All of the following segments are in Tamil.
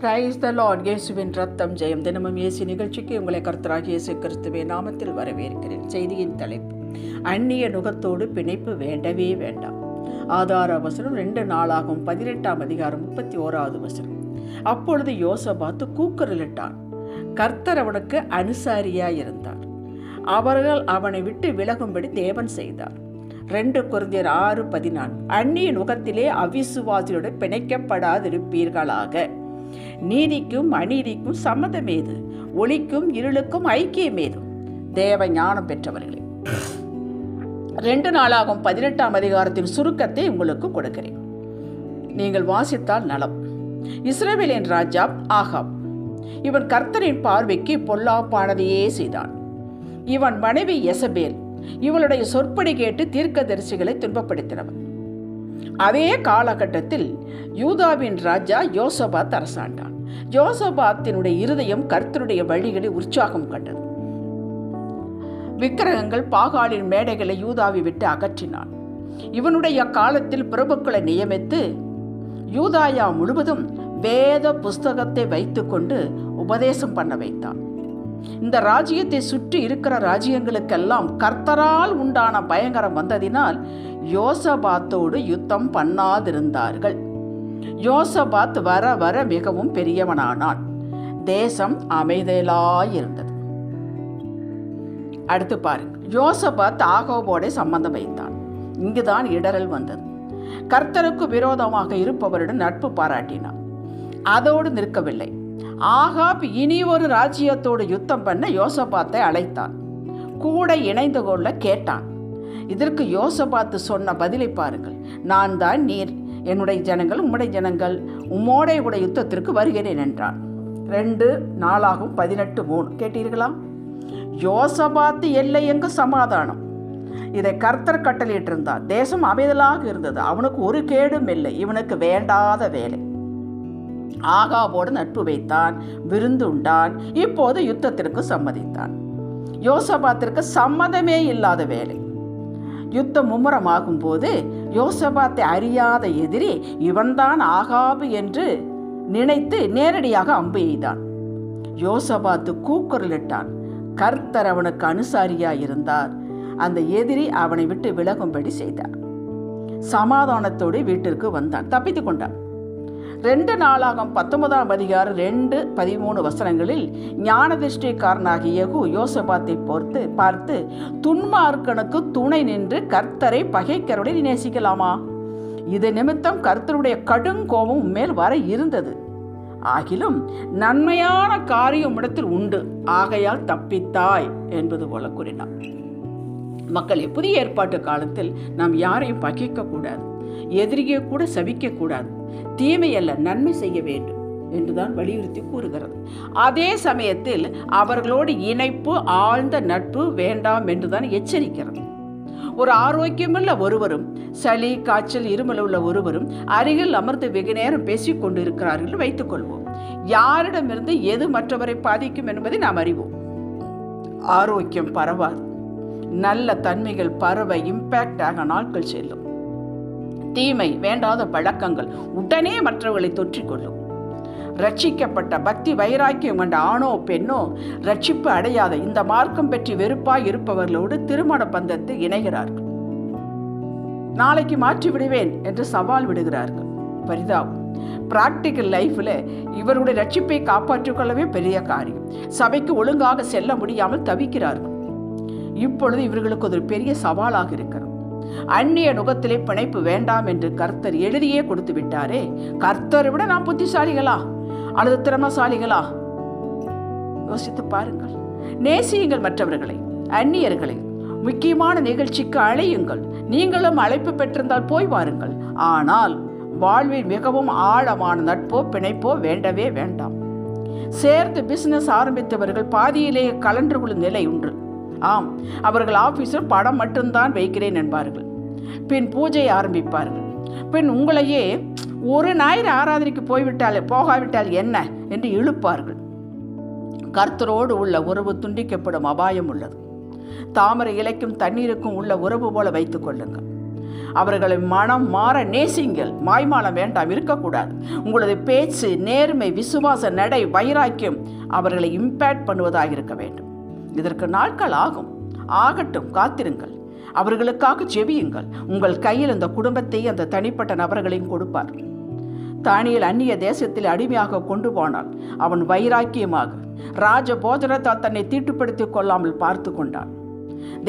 பிரைஸ் த லார்ட் இயேசுவின் ரத்தம் ஜெயம். தினமும் இயேசு நிகழ்ச்சிக்கு உங்களை கர்த்தராக இயேசு கிறிஸ்துவே நாமத்தில் வரவேற்கிறேன். செய்தியின் தலைப்பு அந்நிய நுகத்தோடு பிணைப்பு வேண்டவே வேண்டாம். ஆதார வசனம் ரெண்டு நாளாகும் பதினெட்டாம் அதிகாரம் முப்பத்தி ஓராவது வசனம். அப்பொழுது யோசபாத்து கூக்குரலிட்டான் கர்த்தர் அவனுக்கு அனுசாரியாய் இருந்தார். அவர்கள் அவனை விட்டு விலகும்படி தேவன் செய்தார். ரெண்டு குருந்தியர் ஆறு பதினான்கு அந்நிய நுகத்திலே அவிசுவாசியோடு பிணைக்கப்படாதிருப்பீர்களாக. நீதிக்கும் அநீதிக்கும் சம்மதமேது ஒளிக்கும் இருளுக்கும் ஐக்கியமேது தேவ ஞானம் பெற்றவர்களே ரெண்டு நாளாகும் பதினெட்டாம் அதிகாரத்தின் சுருக்கத்தை உங்களுக்கு கொடுக்கிறேன். நீங்கள் வாசித்தால் நலம். இஸ்ரேவேலின் ராஜா ஆகாப் இவன் கர்த்தரின் பார்வைக்கு பொல்லாப்பானதையே செய்தான். இவன் மனைவி எசபேல் இவளுடைய சொற்படி கேட்டு தீர்க்கதரிசிகளை துன்பப்படுத்தினவன். அதே காலகட்டத்தில் யூதாவின் ராஜா யோசபாத் அரசாண்டான். யோசபாத்தினுடைய இருதயம் கர்த்தருடைய வழிகளை உற்சாகம் கண்டது. விக்கிரகங்கள் பாகாலின் மேடைகளை யூதாவை விட்டு அகற்றினான். இவனுடைய காலத்தில் பிரபுக்களை நியமித்து யூதாயா முழுவதும் வேத புஸ்தகத்தை வைத்துக்கொண்டு உபதேசம் பண்ண வைத்தான். இந்த ராஜ்யத்தை சுற்றி இருக்கிற ராஜ்யங்களுக்கெல்லாம் கர்த்தரால் உண்டான பயங்கரம் வந்ததினால் யோசபாத்தோடு யுத்தம் பண்ணாதிருந்தார்கள். யோசபாத் வர வர மிகவும் பெரியவனானான். தேசம் அமைதலாயிருந்தது. அடுத்து பாருங்க யோசபாத் ஆகோபோட சம்பந்தம் வைத்தான். இங்குதான் இடரல் வந்தது. கர்த்தருக்கு விரோதமாக இருப்பவருடன் நட்பு பாராட்டினான். அதோடு நிற்கவில்லை. ஆகாப் இனி ஒரு ராஜ்யத்தோடு யுத்தம் பண்ண யோசபாத்தை அழைத்தான். கூட இணைந்து கொள்ள கேட்டான். இதற்கு யோசபாத்து சொன்ன பதிலை பாருங்கள். நான் தான் நீர். என்னுடைய ஜனங்கள் உம்முடைய ஜனங்கள் உம்மோடைய கூட யுத்தத்திற்கு வருகிறேன் என்றான். ரெண்டு நாளாகும் பதினெட்டு மூணு. கேட்டீர்களா யோசபாத்து எல்லை எங்கு சமாதானம்? இதை கர்த்தர் கட்டளையிட்டிருந்தார். தேசம் அமைதலாக இருந்தது. அவனுக்கு ஒரு கேடும் இல்லை. இவனுக்கு வேண்டாத வேலை. ஆகாவோடு நட்பு வைத்தான் விருந்து உண்டான். இப்போது யுத்தத்திற்கு சம்மதித்தான். யோசபாத்திற்கு சம்மதமே இல்லாத வேலை. யுத்தம் மும்முரமாகும் போது யோசபாத்தை அறியாத எதிரி இவன்தான் ஆகாபு என்று நினைத்து நேரடியாக அம்பு எய்தான். யோசபாத்து கூக்குரலிட்டான். கர்த்தர் அவனுக்கு அனுசாரியாக இருந்தார் அந்த எதிரி அவனை விட்டு விலகும்படி செய்தார். சமாதானத்தோடு வீட்டிற்கு வந்தான். தப்பித்து கொண்டான். ரெண்டு நாளாகும் பத்தொன்பதாம் அதிகாரம் ரெண்டு பதிமூணு வசனங்களில் ஞானதிஷ்டிக்காரனாகிய யகு யோசபாத்தை பொறுத்து பார்த்து துன்மார்க்கனுக்கு துணை நின்று கர்த்தரை பகைக்கிறவனை நேசிக்கலாமா இது நிமித்தம் கர்த்தருடைய கடுங்கோபம் மேல் வர இருந்தது. ஆகிலும் நன்மையான காரியம் இடத்தில் உண்டு. ஆகையால் தப்பித்தாய் என்பது போல கூறினார். மக்களை புதிய ஏற்பாட்டு காலத்தில் நாம் யாரையும் பகைக்கக்கூடாது. எதிரியை கூட சபிக்க கூடாது தீமை அல்ல நன்மை செய்ய வேண்டும் என்றுதான் வலியுறுத்தி கூறுகிறது. அதே சமயத்தில் அவர்களோடு இணைப்பு ஆழ்ந்த நட்பு வேண்டாம் என்றுதான் எச்சரிக்கிறது. ஒரு ஆரோக்கியமுள்ள ஒருவரும் சளி காய்ச்சல் இருமல் உள்ள ஒருவரும் அருகில் அமர்ந்து வெகு நேரம் பேசிக் கொண்டு இருக்கிறார்கள் வைத்துக் கொள்வோம். யாரிடமிருந்து எது மற்றவரை பாதிக்கும் என்பதை நாம் அறிவோம். ஆரோக்கியம் பரவாது. நல்ல தன்மைகள் பரவ இம்பேக்ட் ஆக நாட்கள் செல்லும். தீமை வேண்டாத பழக்கங்கள் உடனே மற்றவர்களை தொற்றிக்கொள்ளும் ரட்சிக்கப்பட்ட பக்தி வைராக்கியம் கொண்ட ஆணோ பெண்ணோ ரட்சிப்பு அடையாத இந்த மார்க்கம் பற்றி வெறுப்பாய் இருப்பவர்களோடு திருமண பந்தத்தை இணைகிறார்கள். நாளைக்கு மாற்றி விடுவேன் என்று சவால் விடுகிறார்கள். பரிதாபம் பிராக்டிக்கல் லைஃப்பில் இவருடைய ரட்சிப்பை காப்பாற்றிக் கொள்ளவே பெரிய காரியம். சபைக்கு ஒழுங்காக செல்ல முடியாமல் தவிக்கிறார்கள். இப்பொழுது இவர்களுக்கு ஒரு பெரிய சவாலாக இருக்கிறது. அந்நிய நுகத்திலே பிணைப்பு வேண்டாம் என்று கர்த்தர் எழுதியே கொடுத்து விட்டாரே கர்த்தரை விட நாம் புத்திசாலிகளா? அல்லது திறமசாலிகளா? யோசித்து பாருங்கள். நேசியுங்கள் மற்றவர்களை அந்நியர்களை. முக்கியமான நிகழ்ச்சிக்கு அழையுங்கள். நீங்களும் அழைப்பு பெற்றிருந்தால் போய் வாருங்கள். ஆனால் வாழ்வில் மிகவும் ஆழமான நட்போ பிணைப்போ வேண்டவே வேண்டாம். சேர்ந்து பிசினஸ் ஆரம்பித்தவர்கள் பாதியிலேயே கலன்று கொள்ளும் நிலை உண்டு. ஆம் அவர்கள் ஆபீஸில் படம் மட்டும்தான் வைக்கிறேன் என்பார்கள். பின் பூஜை ஆரம்பிப்பார்கள். பின் உங்களையே ஒரு ஞாயிறு ஆராதனைக்கு போய்விட்டால் போகாவிட்டால் என்ன? என்று இழுப்பார்கள். கர்த்தரோடு உள்ள உறவு துண்டிக்கப்படும் அபாயம் உள்ளது. தாமரை இலைக்கும் தண்ணீருக்கும் உள்ள உறவு போல வைத்துக் கொள்ளுங்கள். அவர்களை மனம் மாற நேசிங்கள். மாய்மாலம் வேண்டாம் இருக்கக்கூடாது. உங்களது பேச்சு நேர்மை விசுவாச நடை வைராக்கியம் அவர்களை இம்பேக்ட் பண்ணுவதாக இருக்க வேண்டும். இதற்கு நாட்கள் ஆகும் ஆகட்டும் காத்திருங்கள். அவர்களுக்காக ஜெபியுங்கள். உங்கள் கையில் அந்த குடும்பத்தை அந்த தனிப்பட்ட நபர்களையும் கொடுப்பார். தானியல் அந்நிய தேசத்தில் அடிமையாக கொண்டு போனால் அவன் வைராக்கியமாக ராஜ போஜனத்தால் தன்னை தீட்டுப்படுத்திக் கொள்ளாமல் பார்த்து கொண்டான்.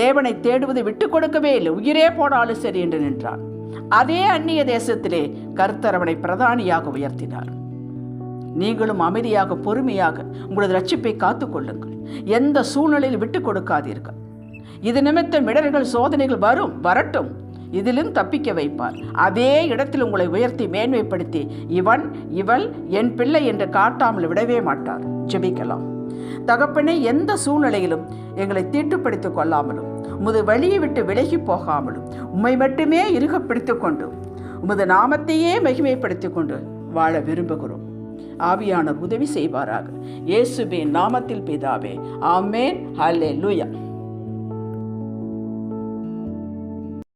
தேவனை தேடுவது விட்டு கொடுக்கவே இல்லை. உயிரே போனாலும் சரி என்று நின்றான். அதே அந்நிய தேசத்திலே கர்த்தரவனை பிரதானியாக உயர்த்தினார். நீங்களும் அமைதியாக பொறுமையாக உங்களது ரட்சிப்பை காத்துக்கொள்ளுங்கள். எந்த சூழ்நிலையில் விட்டு கொடுக்காதீர்கள். இது நிமித்தம் இடர்கள் சோதனைகள் வரும் வரட்டும். இதிலும் தப்பிக்க வைப்பார். அதே இடத்தில் உங்களை உயர்த்தி மேன்மைப்படுத்தி இவன் இவள் என் பிள்ளை என்று காட்டாமல் விடவே மாட்டார். ஜெபிக்கலாம். தகப்பனே எந்த சூழ்நிலையிலும் எங்களை தீட்டுப்படுத்திக் கொள்ளாமலும் உமது வழியை விட்டு விலகி போகாமலும் உம்மை மட்டுமே இறுக பிடித்துக் கொண்டு உமது நாமத்தையே மகிமைப்படுத்திக் கொண்டு வாழ விரும்புகிறோம். ஆவியானவர் உதவி செய்வாராக. இயேசுபே நாமத்தில் பிதாவே ஆமேன். ஹலே லூயா